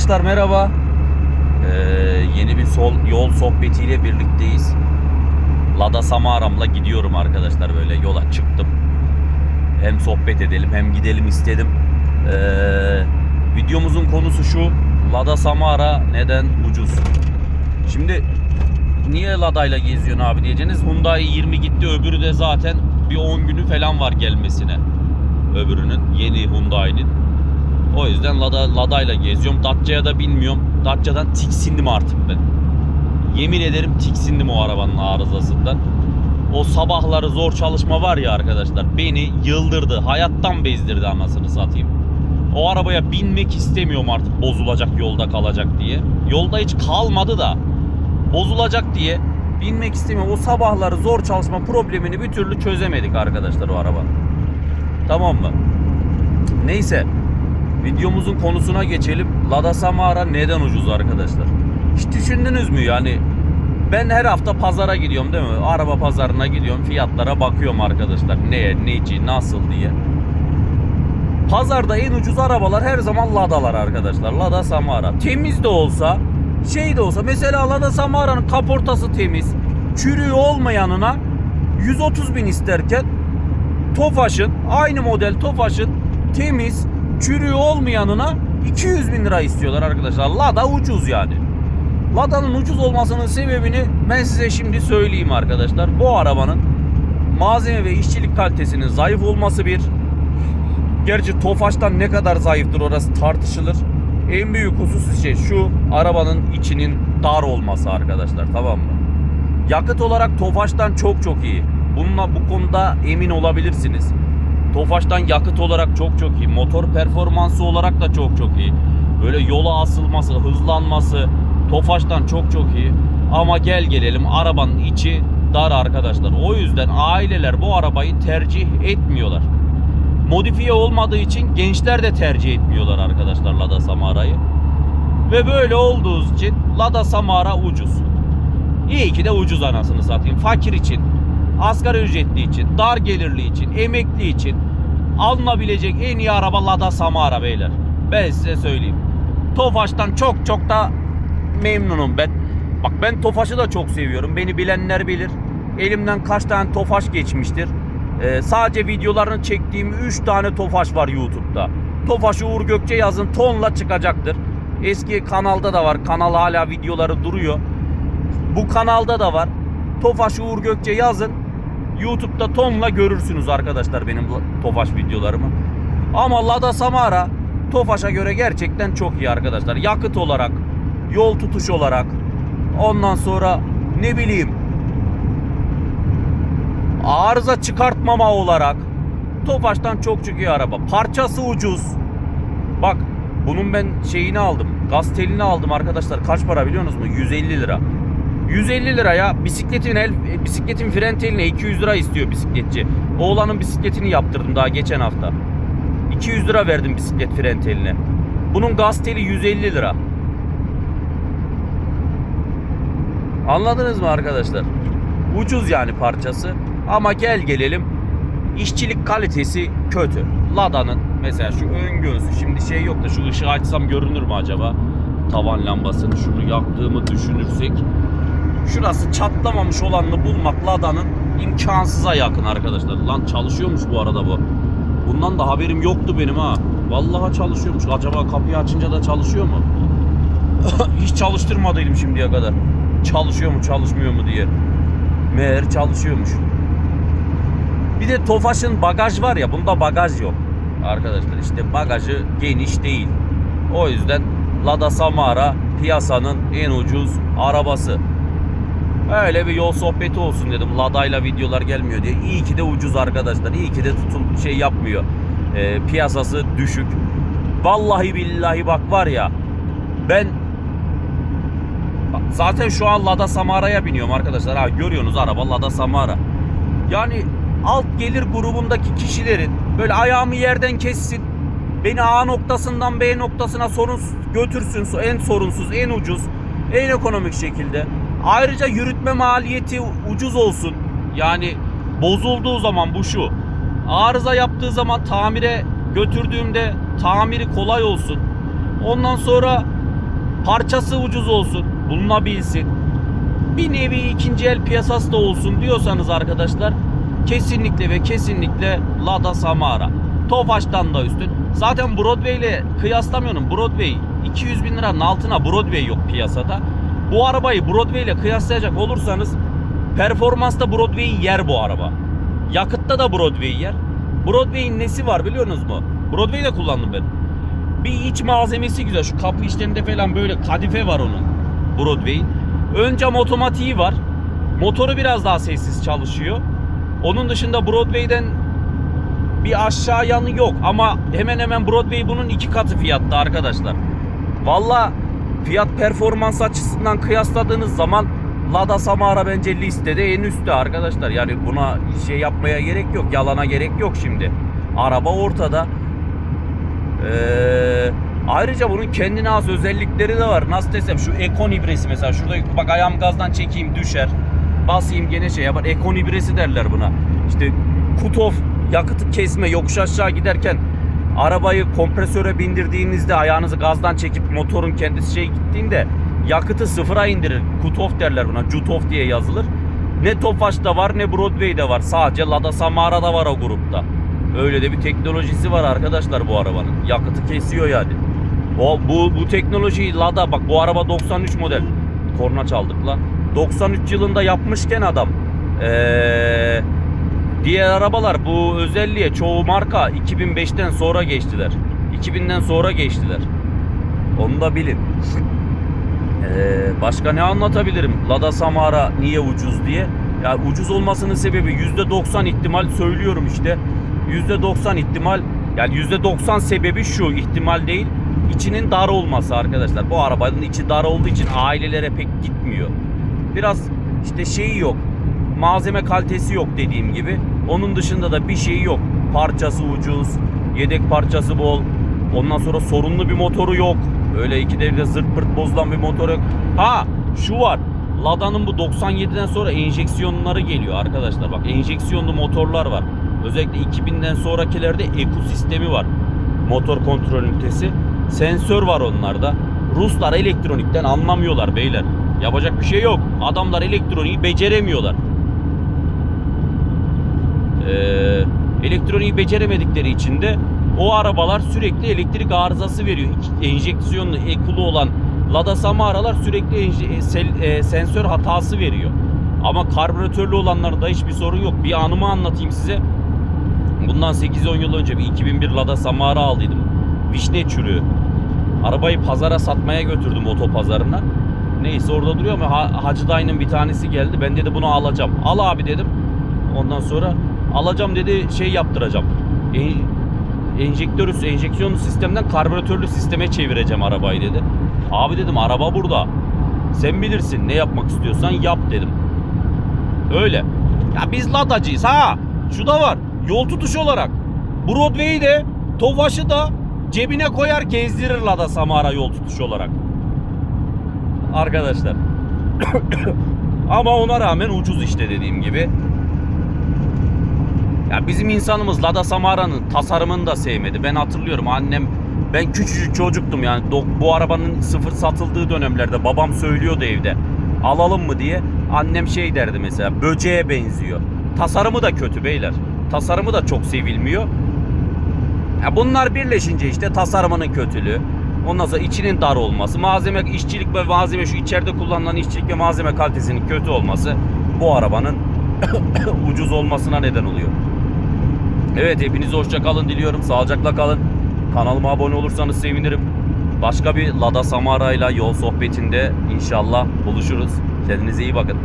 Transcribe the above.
Arkadaşlar merhaba. Ee, yeni bir sol yol sohbetiyle birlikteyiz. Lada Samaram'la gidiyorum arkadaşlar böyle yola çıktım. Hem sohbet edelim hem gidelim istedim. Ee, videomuzun konusu şu. Lada Samara neden ucuz? Şimdi niye Lada'yla geziyorsun abi diyeceğiniz. Hyundai 20 gitti öbürü de zaten bir 10 günü falan var gelmesine. Öbürünün yeni Hyundai'nin. O yüzden Lada, Lada'yla geziyorum. Dacia'ya da bilmiyorum. Dacia'dan tiksindim artık ben. Yemin ederim tiksindim o arabanın arızasından. O sabahları zor çalışma var ya arkadaşlar beni yıldırdı. Hayattan bezdirdi anasını satayım. O arabaya binmek istemiyorum artık bozulacak yolda kalacak diye. Yolda hiç kalmadı da bozulacak diye binmek istemiyorum. O sabahları zor çalışma problemini bir türlü çözemedik arkadaşlar o arabanın. Tamam mı? Neyse. Videomuzun konusuna geçelim. Lada Samara neden ucuz arkadaşlar? Hiç düşündünüz mü yani? Ben her hafta pazara gidiyorum değil mi? Araba pazarına gidiyorum. Fiyatlara bakıyorum arkadaşlar. Neye, neci, nasıl diye. Pazarda en ucuz arabalar her zaman Lada'lar arkadaşlar. Lada Samara. Temiz de olsa, şey de olsa. Mesela Lada Samara'nın kaportası temiz. Çürüğü olmayanına 130 bin isterken Tofaş'ın aynı model Tofaş'ın temiz çürüğü olmayanına 200 bin lira istiyorlar arkadaşlar. Lada ucuz yani. Lada'nın ucuz olmasının sebebini ben size şimdi söyleyeyim arkadaşlar. Bu arabanın malzeme ve işçilik kalitesinin zayıf olması bir. Gerçi Tofaş'tan ne kadar zayıftır orası tartışılır. En büyük husus şey şu arabanın içinin dar olması arkadaşlar tamam mı? Yakıt olarak Tofaş'tan çok çok iyi. Bununla bu konuda emin olabilirsiniz. Tofaş'tan yakıt olarak çok çok iyi. Motor performansı olarak da çok çok iyi. Böyle yola asılması, hızlanması Tofaş'tan çok çok iyi. Ama gel gelelim arabanın içi dar arkadaşlar. O yüzden aileler bu arabayı tercih etmiyorlar. Modifiye olmadığı için gençler de tercih etmiyorlar arkadaşlar Lada Samara'yı. Ve böyle olduğu için Lada Samara ucuz. İyi ki de ucuz anasını satayım. Fakir için, asgari ücretli için, dar gelirli için, emekli için alınabilecek en iyi araba Lada Samara beyler. Ben size söyleyeyim. Tofaş'tan çok çok da memnunum ben. Bak ben Tofaş'ı da çok seviyorum. Beni bilenler bilir. Elimden kaç tane Tofaş geçmiştir. Ee, sadece videolarını çektiğim 3 tane Tofaş var YouTube'da. Tofaş Uğur Gökçe yazın tonla çıkacaktır. Eski kanalda da var. Kanal hala videoları duruyor. Bu kanalda da var. Tofaş Uğur Gökçe yazın. YouTube'da tonla görürsünüz arkadaşlar benim Tofaş videolarımı. Ama Lada Samara Tofaş'a göre gerçekten çok iyi arkadaşlar. Yakıt olarak, yol tutuş olarak, ondan sonra ne bileyim arıza çıkartmama olarak Tofaş'tan çok çok iyi araba. Parçası ucuz. Bak bunun ben şeyini aldım. Gaz telini aldım arkadaşlar. Kaç para biliyor musunuz? 150 lira. 150 liraya bisikletin el e, bisikletin fren teline 200 lira istiyor bisikletçi. Oğlanın bisikletini yaptırdım daha geçen hafta. 200 lira verdim bisiklet fren teline. Bunun gaz teli 150 lira. Anladınız mı arkadaşlar? Ucuz yani parçası. Ama gel gelelim işçilik kalitesi kötü. Lada'nın mesela şu ön gözü şimdi şey yok da şu ışığı açsam görünür mü acaba? Tavan lambasını şunu yaktığımı düşünürsek şurası çatlamamış olanını bulmak Lada'nın imkansıza yakın arkadaşlar. Lan çalışıyormuş bu arada bu. Bundan da haberim yoktu benim ha. Vallahi çalışıyormuş. Acaba kapıyı açınca da çalışıyor mu? Hiç çalıştırmadıydım şimdiye kadar. Çalışıyor mu çalışmıyor mu diye. Meğer çalışıyormuş. Bir de Tofaş'ın bagaj var ya bunda bagaj yok. Arkadaşlar işte bagajı geniş değil. O yüzden Lada Samara piyasanın en ucuz arabası. Öyle bir yol sohbeti olsun dedim. Lada'yla videolar gelmiyor diye. İyi ki de ucuz arkadaşlar. İyi ki de tutul şey yapmıyor. Ee, piyasası düşük. Vallahi billahi bak var ya. Ben zaten şu an Lada Samara'ya biniyorum arkadaşlar. Ha görüyorsunuz araba Lada Samara. Yani alt gelir grubundaki kişilerin böyle ayağımı yerden kessin. Beni A noktasından B noktasına sorun götürsün en sorunsuz, en ucuz, en ekonomik şekilde. Ayrıca yürütme maliyeti ucuz olsun. Yani bozulduğu zaman bu şu. Arıza yaptığı zaman tamire götürdüğümde tamiri kolay olsun. Ondan sonra parçası ucuz olsun, bulunabilsin. Bir nevi ikinci el piyasası da olsun diyorsanız arkadaşlar kesinlikle ve kesinlikle Lada Samara. Tofaş'tan da üstün. Zaten Broadway ile kıyaslamıyorum. Broadway 200 bin liranın altına Broadway yok piyasada. Bu arabayı Broadway ile kıyaslayacak olursanız performansta Broadway'i yer bu araba. Yakıtta da Broadway'i yer. Broadway'in nesi var biliyorsunuz mu? Broadway'de kullandım ben. Bir iç malzemesi güzel. Şu kapı içlerinde falan böyle kadife var onun. Broadway'in. Ön cam otomatiği var. Motoru biraz daha sessiz çalışıyor. Onun dışında Broadway'den bir aşağı yanı yok ama hemen hemen Broadway bunun iki katı fiyatta arkadaşlar. Valla fiyat performans açısından kıyasladığınız zaman Lada Samara bence listede en üstte arkadaşlar. Yani buna şey yapmaya gerek yok, yalana gerek yok şimdi. Araba ortada. Ee, ayrıca bunun kendine has özellikleri de var. Nasıl desem şu ekon ibresi mesela şurada bak ayağım gazdan çekeyim düşer. Basayım gene şey yapar. Ekon ibresi derler buna. İşte kutof yakıtı kesme yokuş aşağı giderken arabayı kompresöre bindirdiğinizde ayağınızı gazdan çekip motorun kendisi şey gittiğinde yakıtı sıfıra indirir. Kutof derler buna. Cutof diye yazılır. Ne Tofaş'ta var ne Broadway'de var. Sadece Lada Samara'da var o grupta. Öyle de bir teknolojisi var arkadaşlar bu arabanın. Yakıtı kesiyor yani. O bu bu teknolojiyi Lada bak bu araba 93 model. Korna çaldık la. 93 yılında yapmışken adam ee, diğer arabalar bu özelliğe çoğu marka 2005'ten sonra geçtiler. 2000'den sonra geçtiler. Onu da bilin. Ee, başka ne anlatabilirim? Lada Samara niye ucuz diye. Ya ucuz olmasının sebebi %90 ihtimal söylüyorum işte. %90 ihtimal yani %90 sebebi şu ihtimal değil. içinin dar olması arkadaşlar. Bu arabanın içi dar olduğu için ailelere pek gitmiyor. Biraz işte şeyi yok. Malzeme kalitesi yok dediğim gibi. Onun dışında da bir şey yok. Parçası ucuz, yedek parçası bol. Ondan sonra sorunlu bir motoru yok. Öyle iki devirde zırt pırt bozulan bir motor yok. Ha şu var. Lada'nın bu 97'den sonra enjeksiyonları geliyor arkadaşlar. Bak enjeksiyonlu motorlar var. Özellikle 2000'den sonrakilerde ECU sistemi var. Motor kontrol ünitesi. Sensör var onlarda. Ruslar elektronikten anlamıyorlar beyler. Yapacak bir şey yok. Adamlar elektroniği beceremiyorlar. Ee, elektroniği beceremedikleri için de o arabalar sürekli elektrik arızası veriyor. Enjeksiyonlu, ekulu olan Lada Samara'lar sürekli e, e, sensör hatası veriyor. Ama karbüratörlü olanlarda hiçbir sorun yok. Bir anımı anlatayım size. Bundan 8-10 yıl önce bir 2001 Lada Samara aldıydım. Vişne çürüğü. Arabayı pazara satmaya götürdüm otopazarına. Neyse orada duruyor ama Ha- Hacı dayının bir tanesi geldi. Ben dedi bunu alacağım. Al abi dedim. Ondan sonra alacağım dedi şey yaptıracağım. En- enjektör üstü enjeksiyonlu sistemden karbüratörlü sisteme çevireceğim arabayı dedi. Abi dedim araba burada. Sen bilirsin ne yapmak istiyorsan yap dedim. Öyle. Ya biz ladacıyız ha. Şu da var. Yol tutuş olarak. Broadway'i de Tofaş'ı da cebine koyar gezdirir Lada Samara yol tutuş olarak. Arkadaşlar. Ama ona rağmen ucuz işte dediğim gibi. Ya bizim insanımız Lada Samara'nın tasarımını da sevmedi. Ben hatırlıyorum annem ben küçücük çocuktum yani bu arabanın sıfır satıldığı dönemlerde babam söylüyordu evde. Alalım mı diye. Annem şey derdi mesela böceğe benziyor. Tasarımı da kötü beyler. Tasarımı da çok sevilmiyor. Ya bunlar birleşince işte tasarımının kötülüğü. Ondan sonra içinin dar olması, malzeme, işçilik ve malzeme şu içeride kullanılan işçilik ve malzeme kalitesinin kötü olması bu arabanın ucuz olmasına neden oluyor. Evet hepinize hoşça kalın diliyorum. Sağlıcakla kalın. Kanalıma abone olursanız sevinirim. Başka bir Lada Samara ile yol sohbetinde inşallah buluşuruz. Kendinize iyi bakın.